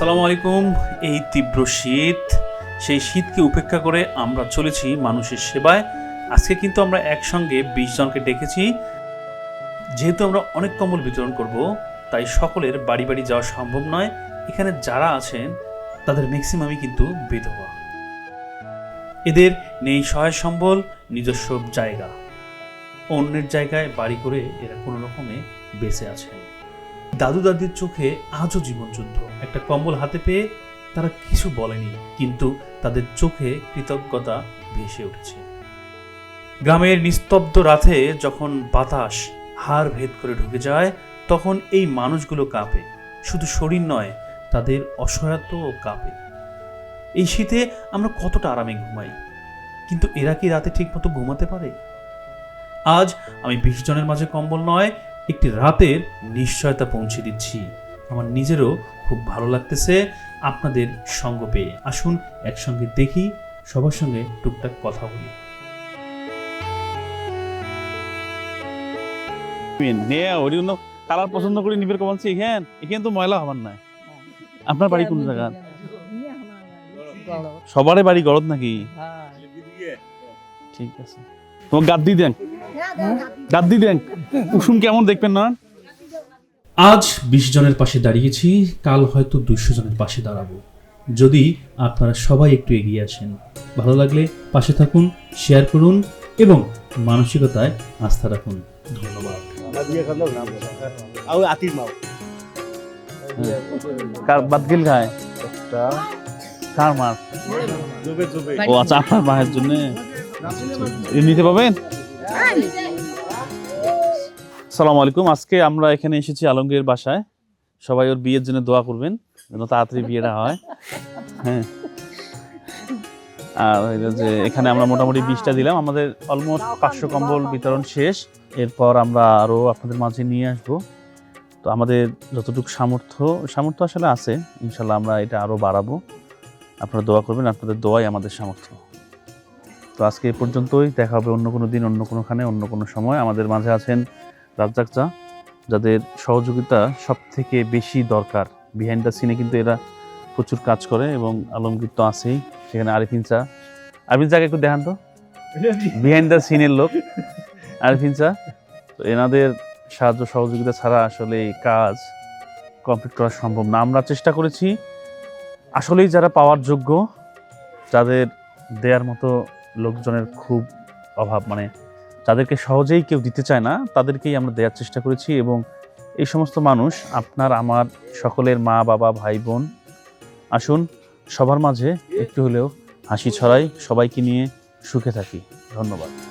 সালামু আলাইকুম। এই তীব্র শীত, সেই শীতকে উপেক্ষা করে আমরা চলেছি মানুষের সেবায়। আজকে কিন্তু আমরা একসঙ্গে বিশ জনকে ডেকেছি। যেহেতু আমরা অনেক কম্বল বিতরণ করব, তাই সকলের বাড়ি বাড়ি যাওয়া সম্ভব নয়। এখানে যারা আছেন, তাদের ম্যাক্সিমামই কিন্তু বিধবা। এদের নেই সহায় সম্বল, নিজস্ব জায়গা। অন্যের জায়গায় বাড়ি করে এরা কোনো রকমে বেঁচে আছেন। দাদু দাদির চোখে আজও জীবনযুদ্ধ। একটা কম্বল হাতে পেয়ে তারা কিছু বলেনি, কিন্তু তাদের চোখে কৃতজ্ঞতা ভেসে উঠেছে। গ্রামের নিস্তব্ধ রাতে যখন বাতাস হাড় ভেদ করে ঢুকে যায়, তখন এই মানুষগুলো কাঁপে। শুধু শরীর নয়, তাদের অসহায়ত্বও কাঁপে। এই শীতে আমরা কতটা আরামে ঘুমাই, কিন্তু এরা কি রাতে ঠিকমতো ঘুমাতে পারে? আজ আমি বিশ জনের মাঝে কম্বল নয় একটি রাতের নিশ্চয়তা পৌঁছে দিচ্ছি। আমার নিজেরও খুব ভালো লাগতেছে আপনাদের সঙ্গ পেয়ে। আসুন একসঙ্গে দেখি সবার সঙ্গে টুকটাক কথা বলি। জন্য কালার পছন্দ করে নিবের কমালছি এখান এখানে তো ময়লা হবার নাই। আপনার বাড়ি কোন জায়গা? সবারই বাড়ি গরদ নাকি? ঠিক আছে। তোমার গাদ দি দেন। গাদ দি দেন কুসুম কেমন দেখবেন না? আজ বিশ জনের পাশে দাঁড়িয়েছি কাল হয়তো দুশো জনের পাশে দাঁড়াবো। যদি আপনারা সবাই একটু এগিয়ে আসেন ভালো লাগলে পাশে থাকুন শেয়ার করুন এবং মানসিকতায় আস্থা রাখুন। ধন্যবাদ। আৰু আতিৰ মাও কার বাদ গেল খায়? কার মার? জবে জবে। ও আচ্ছা আপনার মায়ের জন্য। নিতে পাবেন? সালাম আলাইকুম। আজকে আমরা এখানে এসেছি আলমগীর বাসায়। সবাই ওর বিয়ের জন্য দোয়া করবেন, যেন তাড়াতাড়ি বিয়েটা হয়। হ্যাঁ। আর যে এখানে আমরা মোটামুটি বিশটা দিলাম। আমাদের অলমোস্ট পাঁচশো কম্বল বিতরণ শেষ। এরপর আমরা আরও আপনাদের মাঝে নিয়ে আসব। তো আমাদের যতটুকু সামর্থ্য সামর্থ্য আসলে আছে। ইনশাল্লাহ আমরা এটা আরও বাড়াবো। আপনারা দোয়া করবেন, আপনাদের দোয়াই আমাদের সামর্থ্য। তো আজকে এ পর্যন্তই। দেখা হবে অন্য কোনো দিন, অন্য কোনোখানে, অন্য কোনো সময়। আমাদের মাঝে আছেন রাজ্জাক চা, যাদের সহযোগিতা সব থেকে বেশি দরকার। বিহাইন্ড দ্য সিনে কিন্তু এরা প্রচুর কাজ করে এবং আলমগীর তো আছেই। সেখানে আরিফিন চা। আরিফিন চাকে একটু দেখান তো। বিহাইন্ড দ্য সিনের লোক। আরিফিন চা, তো এনাদের সাহায্য সহযোগিতা ছাড়া আসলে এই কাজ কমপ্লিট করা সম্ভব না। আমরা চেষ্টা করেছি আসলেই যারা পাওয়ার যোগ্য, যাদের দেয়ার মতো লোকজনের খুব অভাব। মানে যাদেরকে সহজেই কেউ দিতে চায় না, তাদেরকেই আমরা দেওয়ার চেষ্টা করেছি এবং এই সমস্ত মানুষ, আপনার, আমার সকলের মা, বাবা, ভাই, বোন, আসুন, সবার মাঝে একটু হলেও হাসি ছড়াই, সবাইকে নিয়ে সুখে থাকি। ধন্যবাদ।